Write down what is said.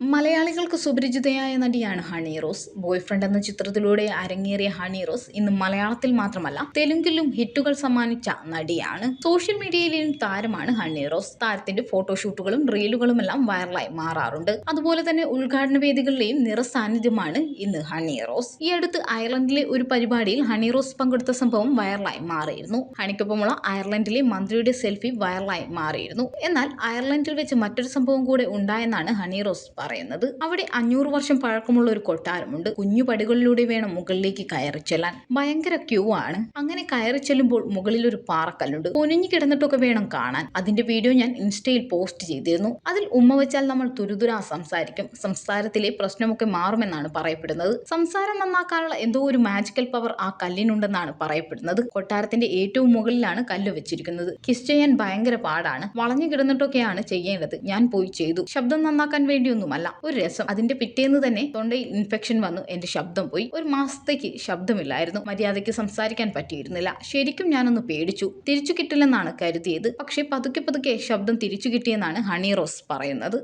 മലയാളികൾക്ക് സുപരിചിതയായ നടിയാണ് Honey Rose. Boy friend എന്ന ചിത്രത്തിലൂടെ അരങ്ങേറിയ ഹണി റോസ് ഇന്ന് മലയാളത്തിൽ മാത്രമല്ല തെലുങ്കിലും ഹിറ്റുകൾ സമ്മാനിച്ച നടിയാണ്. സോഷ്യൽ മീഡിയയിലെയും താരമാണ് ഹണി റോസ്. താരത്തിന്റെ ഫോട്ടോഷൂട്ടുകളും റീലുകളും എല്ലാം വൈറലായി മാറാറുണ്ട്. അതുപോലെ തന്നെ ഉദ്ഘാടന വേദികളിലെയും നിറസാന്നിധ്യമാണ് ഇന്ന് ഹണി റോസ്. ഈ അടുത്ത് അയർലൻഡിലെ ഒരു പരിപാടിയിൽ ഹണി റോസ് പങ്കെടുത്ത സംഭവം വൈറലായി മാറിയിരുന്നു. ഹണിക്കൊപ്പമുള്ള അയർലൻഡിലെ മന്ത്രിയുടെ സെൽഫി വൈറലായി മാറിയിരുന്നു. എന്നാൽ അയർലൻഡിൽ വെച്ച് മറ്റൊരു സംഭവം കൂടെ ഉണ്ടായെന്നാണ് ഹണി റോസ് പറയുന്നത്. അവിടെ അഞ്ഞൂറ് വർഷം പഴക്കമുള്ള ഒരു കൊട്ടാരമുണ്ട്. കുഞ്ഞു പടികളിലൂടെ വേണം മുകളിലേക്ക് കയറി ചെല്ലാൻ. ഭയങ്കര ക്യൂ ആണ്. അങ്ങനെ കയറി ചെല്ലുമ്പോൾ മുകളിൽ ഒരു പാറക്കല്ലുണ്ട്. പൊനിഞ്ഞു കിടന്നിട്ടൊക്കെ വേണം കാണാൻ. അതിന്റെ വീഡിയോ ഞാൻ ഇൻസ്റ്റയിൽ പോസ്റ്റ് ചെയ്തിരുന്നു. അതിൽ ഉമ്മ വെച്ചാൽ നമ്മൾ തുരുതുരാ സംസാരിക്കും. സംസാരത്തിലെ പ്രശ്നമൊക്കെ മാറുമെന്നാണ് പറയപ്പെടുന്നത്. സംസാരം നന്നാക്കാനുള്ള എന്തോ ഒരു മാജിക്കൽ പവർ ആ കല്ലിനുണ്ടെന്നാണ് പറയപ്പെടുന്നത്. കൊട്ടാരത്തിന്റെ ഏറ്റവും മുകളിലാണ് കല്ല് വെച്ചിരിക്കുന്നത്. കിസ് ചെയ്യാൻ ഭയങ്കര പാടാണ്. വളഞ്ഞു കിടന്നിട്ടൊക്കെയാണ് ചെയ്യേണ്ടത്. ഞാൻ പോയി ചെയ്തു. ശബ്ദം നന്നാക്കാൻ വേണ്ടിയൊന്നുമല്ല. ഒരു രസം. അതിന്റെ പിറ്റേന്ന് തന്നെ തൊണ്ടയിൽ ഇൻഫെക്ഷൻ വന്നു. എന്റെ ശബ്ദം പോയി. ഒരു മാസത്തേക്ക് ശബ്ദമില്ലായിരുന്നു. മര്യാദയ്ക്ക് സംസാരിക്കാൻ പറ്റിയിരുന്നില്ല. ശരിക്കും ഞാനൊന്ന് പേടിച്ചു. തിരിച്ചു കിട്ടില്ലെന്നാണ് കരുതിയത്. പക്ഷേ പതുക്കെ പതുക്കെ ശബ്ദം തിരിച്ചു കിട്ടിയെന്നാണ് ഹണി റോസ് പറയുന്നത്.